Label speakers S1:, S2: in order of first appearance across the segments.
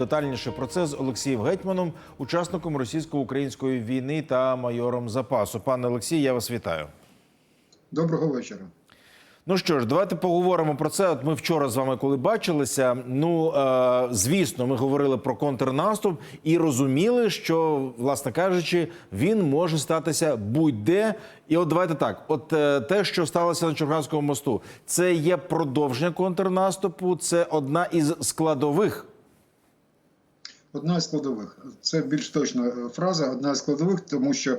S1: детальніше про це з Олексієм Гетьманом, учасником російсько-української війни та майором запасу. Пане Олексій, я вас вітаю.
S2: Доброго вечора.
S1: Ну що ж, давайте поговоримо про це. От ми вчора з вами, коли бачилися. Ну е, звісно, ми говорили про контрнаступ і розуміли, що, власне кажучи, він може статися будь-де. І от давайте так: от е, те, що сталося на Чорганському мосту, це є продовження контрнаступу. Це одна із складових.
S2: Одна з складових. Це більш точна е, фраза, одна з складових, тому що е,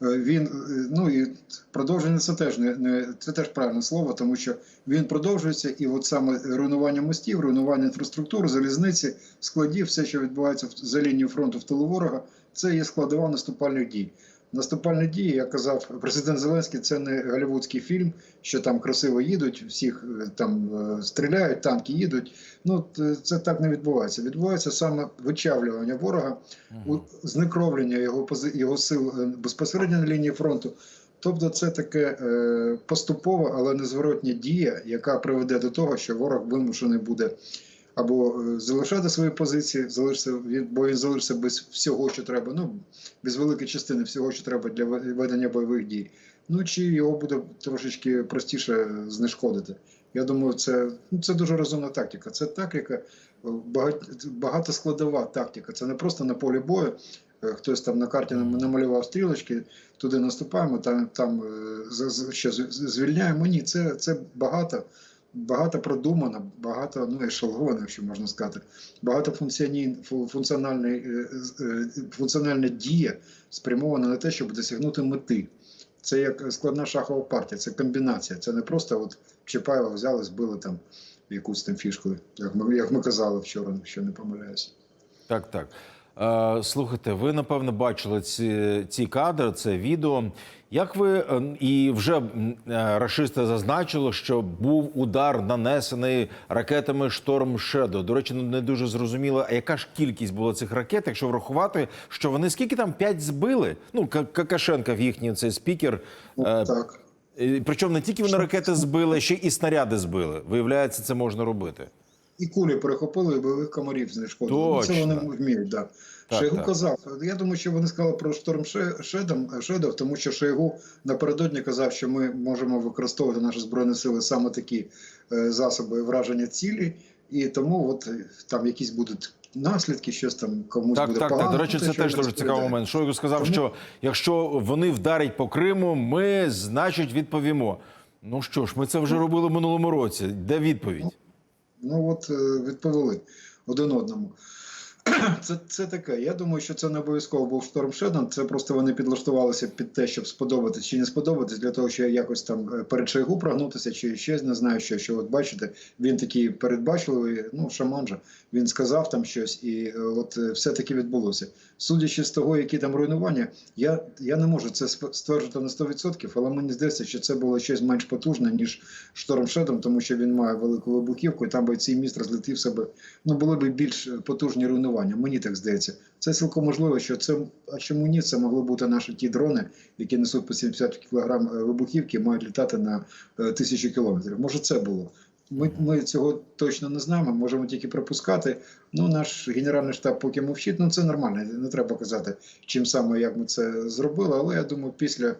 S2: він, е, ну і продовження це теж не, не це теж правильне слово, тому що він продовжується, і от саме руйнування мостів, руйнування інфраструктури, залізниці, складів, все, що відбувається за лінією фронту в тилу ворога, це є складова наступальних дій. Наступальні дії, як казав президент Зеленський, це не голівудський фільм, що там красиво їдуть, всіх е, там е, стріляють, танки їдуть. Ну це так не відбувається. Відбувається саме вичавлювання ворога, знекровлення його його сил е, безпосередньо на лінії фронту. Тобто, це таке е, поступова, але незворотня дія, яка приведе до того, що ворог вимушений буде або е, залишати свої позиції, залишиться бо він залишиться без всього, що треба. Ну без великої частини всього, що треба для ве- ведення бойових дій. Ну чи його буде трошечки простіше знешкодити. Я думаю, це, ну, це дуже розумна тактика. Це тактика, е, багат- багатоскладова тактика. Це не просто на полі бою. е, Хтось там на карті нам- намалював стрілочки, туди наступаємо, там, там ще звільняємо. Ні, це, це багато, багато продумано, багато ну, ешелоновано, якщо можна сказати, багато функціональна, функціональна дія спрямована на те, щоб досягнути мети. Це як складна шахова партія, це комбінація. Це не просто от Чапаєва взяли, збили там якусь там фішку, як ми, як ми казали вчора, якщо не помиляюся.
S1: Так, так. Е, слухайте, ви напевно бачили ці, ці кадри, це відео. Як ви е, і вже е, рашисти зазначили, що був удар нанесений ракетами Шторм Шедо. До речі, ну, не дуже зрозуміло, а яка ж кількість була цих ракет, якщо врахувати, що вони скільки там п'ять збили? Ну, Какашенка в їхній цей спікер.
S2: Ну, так.
S1: Причому не тільки вони ракети збили, ще і снаряди збили. Виявляється, це можна робити.
S2: І кулі перехопили, і бойових комарів знешкодили. Ну, Це вони вміють, да.
S1: Так,
S2: Шойгу
S1: так.
S2: казав. Я думаю, що вони сказали про шторм Шедов, тому що Шойгу напередодні казав, що ми можемо використовувати наші збройні сили саме такі е, засоби враження цілі, і тому от е, там якісь будуть наслідки, щось там комусь
S1: Так,
S2: буде
S1: так,
S2: погано.
S1: так. До речі,
S2: те,
S1: це теж дуже цікавий момент. Шойгу сказав,
S2: Тому-
S1: що якщо вони вдарять по Криму, ми, значить, відповімо. Ну що ж, ми це вже робили в минулому році. Де відповідь?
S2: Ну от е, відповіли один одному. Це, це таке. Я думаю, що це не обов'язково був шторм Шедон. Це просто вони підлаштувалися під те, щоб сподобатись чи не сподобатись, для того, щоб якось там е, перед Шойгу прогнутися, чи ще не знаю, що. Що от бачите, він такий передбачливий, ну шаман же. Він сказав там щось, і е, от е, все таки відбулося. Судячи з того, які там руйнування, я, я не можу це стверджувати на 100%, але мені здається, що це було щось менш потужне, ніж шторм Шедом, тому що він має велику вибухівку, і там би цей міст розлетів себе. Ну були б більш потужні руйнування. Мені так здається. Це цілком можливо, що це а чому ні? Це могли бути наші ті дрони, які несуть по 70 кг вибухівки, мають літати на е, тисячу кілометрів. Може, це було. Ми, ми цього точно не знаємо, можемо тільки припускати. Ну, наш генеральний штаб поки мовчить. Ну це нормально, не треба казати, чим саме як ми це зробили. Але я думаю, після,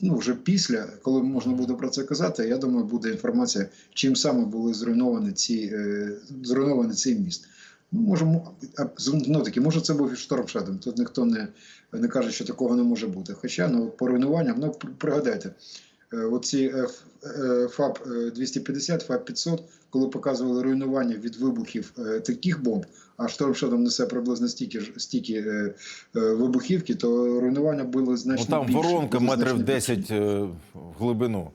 S2: ну вже після, коли можна буде про це казати, я думаю, буде інформація, чим саме були зруйновані ці е, зруйнований цей міст. Ну, можемо, а, ну, таки, може, це був і шторм Шедом. Тут ніхто не, не каже, що такого не може бути. Хоча ну, по руйнуванням, ну пригадайте, е, оці е, е, ФАП е, 250, ФАП 500, коли показували руйнування від вибухів таких бомб, а шторм Шедом несе приблизно стільки стільки вибухівки, то руйнування було
S1: Ну там
S2: більше.
S1: воронка метрів
S2: значно більше.
S1: 10 е, в глибину.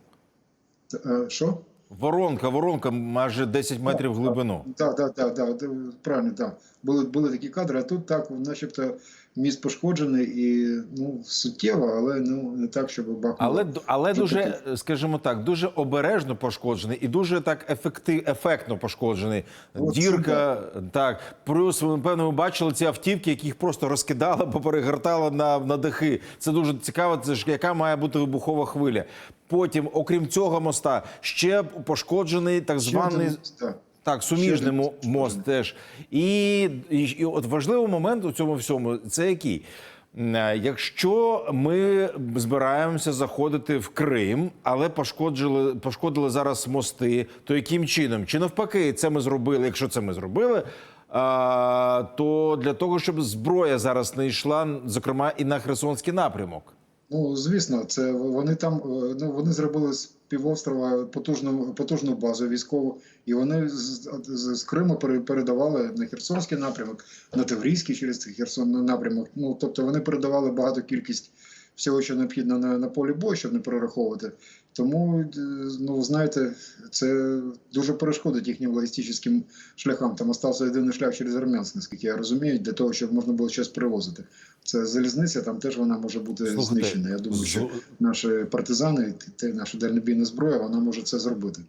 S2: Що?
S1: Воронка, воронка майже 10 метрів в глибину.
S2: Так, так, так, так, правильно, так. Були, були такі кадри, а тут так, начебто, міст пошкоджений і ну, суттєво, але ну, не так, щоб бахнуло.
S1: Але але дуже,
S2: таке?
S1: скажімо так, дуже обережно пошкоджений і дуже так ефектив, ефектно пошкоджений.
S2: От це
S1: Дірка, так. Плюс, ви, напевно, ви бачили ці автівки, які їх просто розкидали, поперегортали на, на дахи. Це дуже цікаво, це ж яка має бути вибухова хвиля. Потім, окрім цього моста, ще пошкоджений так званий.
S2: один- так. Один
S1: мост теж. І, і, і от важливий момент у цьому всьому це який? Е, Якщо ми збираємося заходити в Крим, але пошкодили, пошкодили зараз мости, то яким чином? Чи навпаки, це ми зробили? Якщо це ми зробили, а, то для того, щоб зброя зараз не йшла, зокрема і на Херсонський напрямок.
S2: Ну, звісно, це вони там е, ну вони зробили півострова потужну потужну базу військову, і вони з, з, з Криму пере- передавали на Херсонський напрямок, на Таврійський через цей Херсон напрямок. Ну тобто вони передавали багато кількість всього, що необхідно на, на полі бою, щоб не перераховувати. Тому, е, ну знаєте, це дуже перешкодить їхнім логістичним шляхам. Там остався єдиний шлях через Армянськ, наскільки я розумію, для того, щоб можна було щось перевозити. Це залізниця, там теж вона може бути
S1: Слухайте,
S2: знищена. Я думаю, що наші партизани, те наша дальнобійна зброя, вона може це зробити.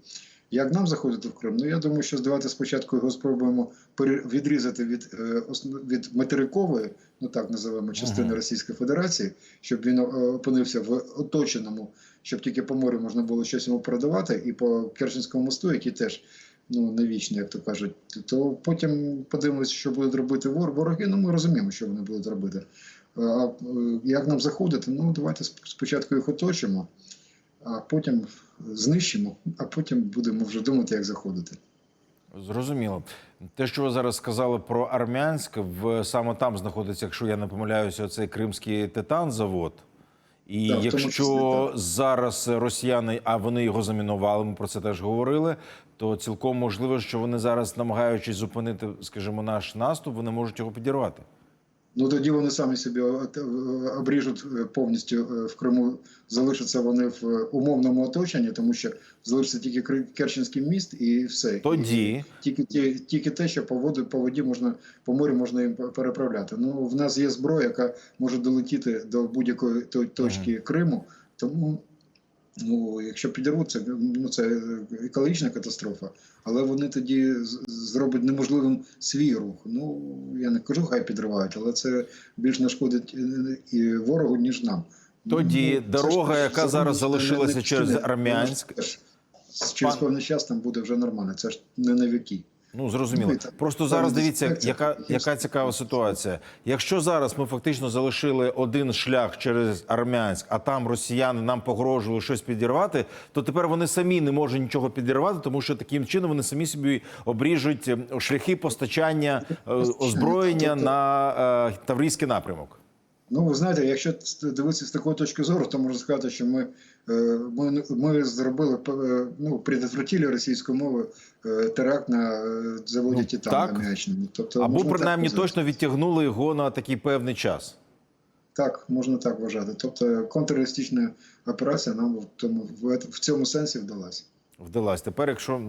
S2: Як нам заходити в Крим? Ну я думаю, що давайте спочатку його спробуємо відрізати від, е, від материкової, ну так називаємо частини Російської Федерації, щоб він е, опинився в оточеному, щоб тільки по морю можна було щось йому продавати, і по Керченському мосту, який теж ну не вічний, як то кажуть, то потім подивимося, що будуть робити вор- вороги. Ну ми розуміємо, що вони будуть робити. А е, як нам заходити? Ну давайте спочатку їх оточимо, а потім знищимо, а потім будемо вже думати, як заходити.
S1: Зрозуміло. Те, що ви зараз сказали про Армянськ, в саме там знаходиться, якщо я не помиляюся, цей кримський титан завод. І
S2: Так,
S1: якщо
S2: числі,
S1: зараз росіяни, а вони його замінували, ми про це теж говорили, то цілком можливо, що вони зараз, намагаючись зупинити, скажімо, наш наступ, вони можуть його підірвати.
S2: Ну тоді вони самі собі обріжуть е, повністю е, в Криму, залишаться вони в е, умовному оточенні, тому що залишиться тільки Керченський міст і все.
S1: Тоді
S2: І тільки ті, тільки те, що по воді, по воді можна по морю можна їм переправляти. Ну в нас є зброя, яка може долетіти до будь-якої то- точки Криму. Тому ну, якщо підірвуться, ну це екологічна катастрофа, але вони тоді зроблять неможливим свій рух. Ну я не кажу, хай підривають, але це більш нашкодить і ворогу, ніж нам.
S1: Тоді
S2: Ну, ж
S1: дорога,
S2: теж
S1: яка зараз залишилася через. Армянськ.
S2: Ж Через певний час там буде вже нормально. Це ж не на віки.
S1: Ну зрозуміло. Просто зараз дивіться, яка, яка цікава ситуація. Якщо зараз ми фактично залишили один шлях через Армянськ, а там росіяни нам погрожували щось підірвати, то тепер вони самі не можуть нічого підірвати, тому що таким чином вони самі собі обріжуть е, шляхи постачання е, озброєння
S2: Тобто-
S1: на е, Таврійський напрямок.
S2: Ну, ви знаєте, якщо дивитися з такої точки зору, то можна сказати, що ми, е, ми, ми зробили е, ну, предотвратили російською мовою е, теракт на заводі
S1: Ну,
S2: Титан
S1: так.
S2: аміачному. Тобто,
S1: Або
S2: так
S1: принаймні
S2: вважати.
S1: точно відтягнули його на такий певний час.
S2: Так, можна так вважати. Тобто контртерористична операція нам в тому в цьому сенсі вдалася.
S1: Вдалась. Тепер, якщо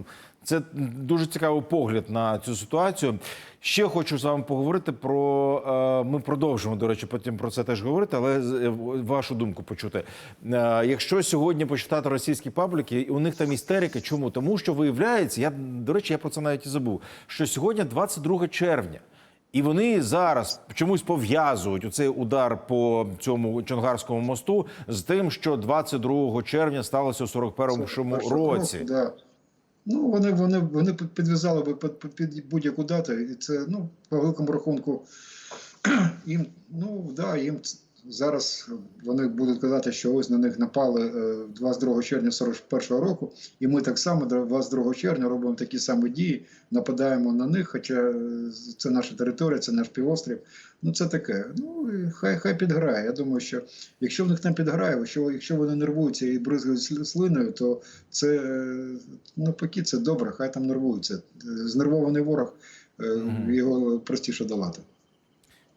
S1: це дуже цікавий погляд на цю ситуацію. Ще хочу з вами поговорити про. е, Ми продовжимо, до речі, потім про це теж говорити, але е, вашу думку почути. Е, Якщо сьогодні почитати російські пабліки, у них там істерика. Чому? Тому що виявляється, я до речі, я про це навіть і забув. Що сьогодні 22 червня. І вони зараз чомусь пов'язують у цей удар по цьому Чонгарському мосту з тим, що 22 червня сталося у 41-му році.
S2: да. Ну, вони, вони, вони підв'язали би під, під- будь-яку дату, і це, ну, по великому рахунку, їм, ну, да, їм зараз вони будуть казати, що ось на них напали е, 22 червня 41 року, і ми так само 22 червня робимо такі самі дії, нападаємо на них, хоча е, це наша територія, це наш півострів. Ну, це таке. Ну, хай, хай підграє. Я думаю, що якщо в них там підграє, якщо, якщо вони нервуються і бризгають сли- слиною, то це е, навпаки, це добре, хай там нервуються. Е, Знервований ворог, е, його простіше долати.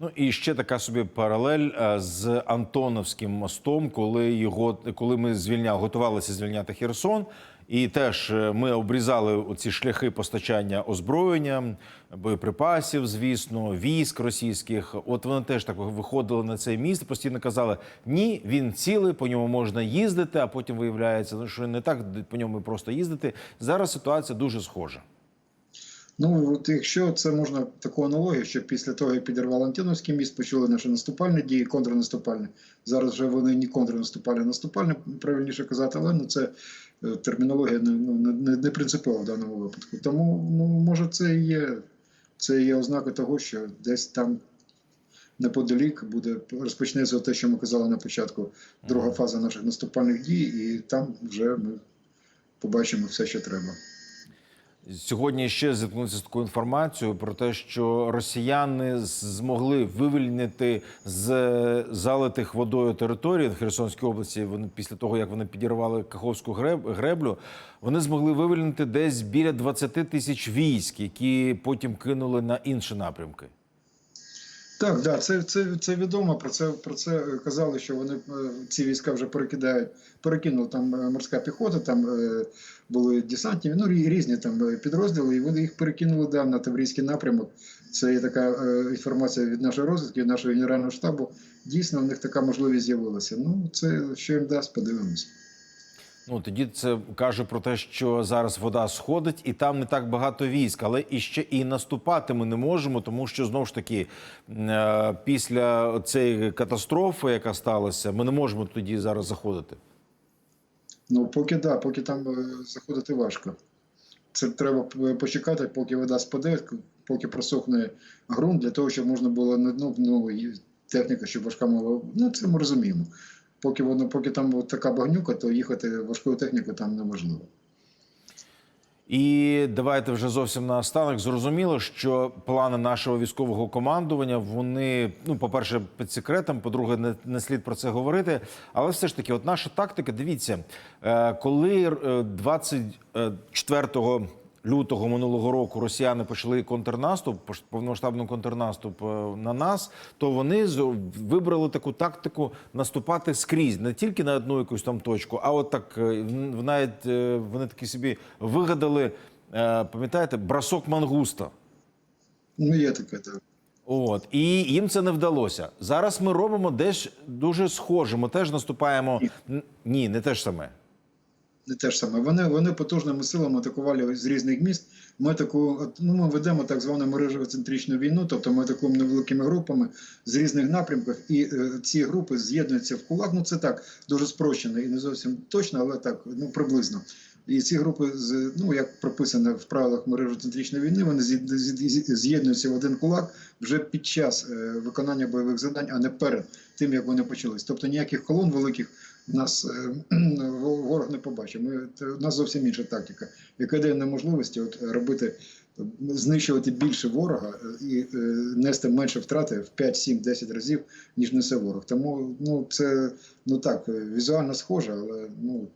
S1: Ну і ще така собі паралель е, з Антоновським мостом, коли його коли ми звільняли, готувалися звільняти Херсон, і теж е, ми обрізали ці шляхи постачання озброєння, боєприпасів, звісно, військ російських. От вони теж так виходили на цей міст, постійно казали: ні, він цілий, по ньому можна їздити. А потім виявляється, що не так по ньому просто їздити. Зараз ситуація дуже схожа.
S2: Ну, от якщо це можна таку аналогію, що після того, як підірвали Антоновський міст, почали наші наступальні дії, контрнаступальні. Зараз вже вони не контрнаступальні, а наступальні, правильніше казати, але ну це е, термінологія не, ну, не, не, не принципова в даному випадку. Тому ну, може це і є, це є ознака того, що десь там неподалік буде розпочнеться те, що ми казали на початку, друга фаза наших наступальних дій, і там вже ми побачимо все, що треба.
S1: Сьогодні ще зіткнувся з такою інформацією про те, що росіяни змогли вивільнити з залитих водою території в Херсонській області. Вони після того, як вони підірвали Каховську греб- греблю, вони змогли вивільнити десь біля 20 тисяч військ, які потім кинули на інші напрямки.
S2: Так, да, це, це, це відомо. Про це про це казали, що вони е, ці війська вже перекидають, перекинули там е, морська піхота, там е, були десантні, ну різні там підрозділи, і вони їх перекинули да, на Таврійський напрямок. Це є така інформація від нашої розвідки, від нашого генерального штабу. Дійсно, в них така можливість з'явилася. Ну, це що їм дасть, подивимось.
S1: Ну тоді це каже про те, що зараз вода сходить, і там не так багато військ, але і ще і наступати ми не можемо, тому що знову ж таки е, після цієї катастрофи, яка сталася, ми не можемо тоді зараз заходити.
S2: Ну, поки да, поки там е, заходити важко. Це треба почекати, поки вода спаде, поки просохне ґрунт, для того, щоб можна було на дно, ну, техніка, щоб важка мова. Ну, це ми розуміємо. Поки воно, поки там от така багнюка, то їхати важкою технікою там неможливо.
S1: І давайте вже зовсім наостанок. Зрозуміло, що плани нашого військового командування вони, ну, по-перше, під секретом, по-друге, не, не слід про це говорити. Але все ж таки, от наша тактика, дивіться, е, коли е, 24 лютого минулого року росіяни почали контрнаступ, повномасштабний контрнаступ е, на нас, то вони вибрали таку тактику наступати скрізь, не тільки на одну якусь там точку, а от так е, навіть е, вони такі собі вигадали, пам'ятаєте, бросок мангуста.
S2: Ну, є таке, так.
S1: От і їм це не вдалося. Зараз ми робимо десь дуже схоже. Ми теж наступаємо. Ні, не те ж саме.
S2: Те ж саме. Вони, вони потужними силами атакували з різних міст. Ми таку, ну, ми ведемо так звану мережево-центричну війну, тобто ми атакуємо невеликими групами з різних напрямків, і е, ці групи з'єднуються в кулак. Ну це так дуже спрощено і не зовсім точно, але так, ну приблизно. І ці групи, ну як прописано в правилах мережево-центричної війни, вони з'єд- з'єд- з'єднуються в один кулак вже під час е, виконання бойових завдань, а не перед тим, як вони почались. Тобто ніяких колон великих нас е, ворог не побачив. Ми, у нас зовсім інша тактика, яка дає нам можливості от, робити, знищувати більше ворога е, і е, нести менше втрати в 5, 7, 10 разів, ніж несе ворог. Тому ну, це ну так, візуально схоже, але ну.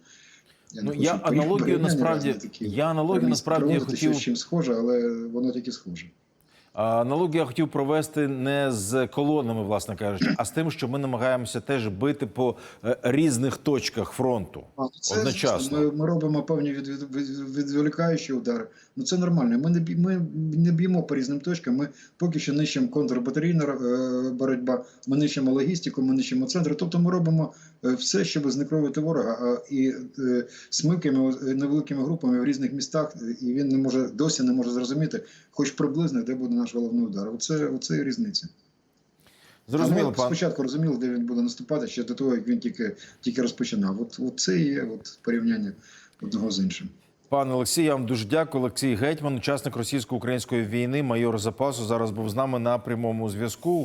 S2: Я
S1: Ну я аналогію насправді я аналогію насправді хотів
S2: що чим схоже, але воно тільки схоже.
S1: Аналогію я хотів провести не з колонами, власне кажучи, а з тим, що ми намагаємося теж бити по е, різних точках фронту
S2: ну, це,
S1: одночасно.
S2: Ми, ми робимо певні від, від, від, відволікаючі удари. Ну це нормально. Ми не ми не б'ємо по різним точкам. Ми поки що нищимо контрбатарійна е, боротьба, ми нищимо логістику, ми нищимо центри. Тобто ми робимо все, щоб знекровити ворога, а і е, смикаємо е, невеликими групами в різних містах, е, і він не може досі не може зрозуміти, хоч приблизно, де буде наш головний удар. Оце, оце і різниця.
S1: Зрозуміло, пан
S2: спочатку розуміли, де він буде наступати, ще до того, як він тільки, тільки розпочинав. От, от це і є от порівняння одного з іншим.
S1: пане Олексій. Я вам дуже дякую. Олексій Гетьман, учасник російсько-української війни, майор запасу. Зараз був з нами на прямому зв'язку.